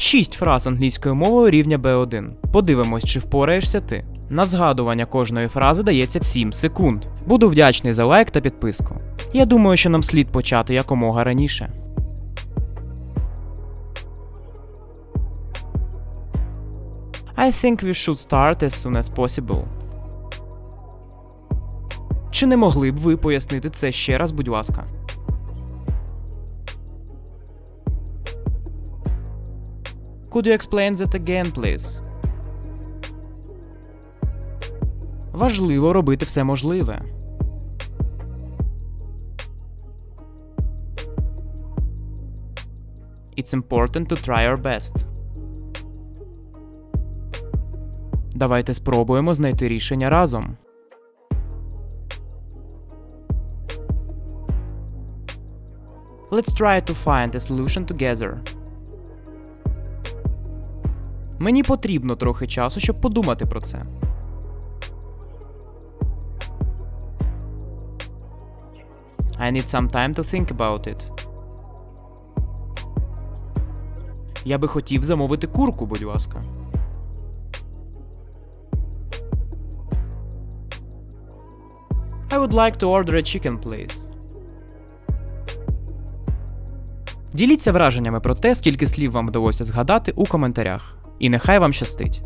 6 фраз англійською мовою рівня B1. Подивимось, чи впораєшся ти. На згадування кожної фрази дається 7 секунд. Буду вдячний за лайк та підписку. Я думаю, що нам слід почати якомога раніше. I think we should start as soon as possible. Чи не могли б ви пояснити це ще раз, будь ласка? Could you explain that again, please? Важливо робити все можливе. It's important to try our best. Давайте спробуємо знайти рішення разом. Let's try to find a solution together. Мені потрібно трохи часу, щоб подумати про це. I need some time to think about it. Я би хотів замовити курку, будь ласка. I would like to order a chicken, please. Діліться враженнями про те, скільки слів вам вдалося згадати у коментарях. І нехай вам щастить!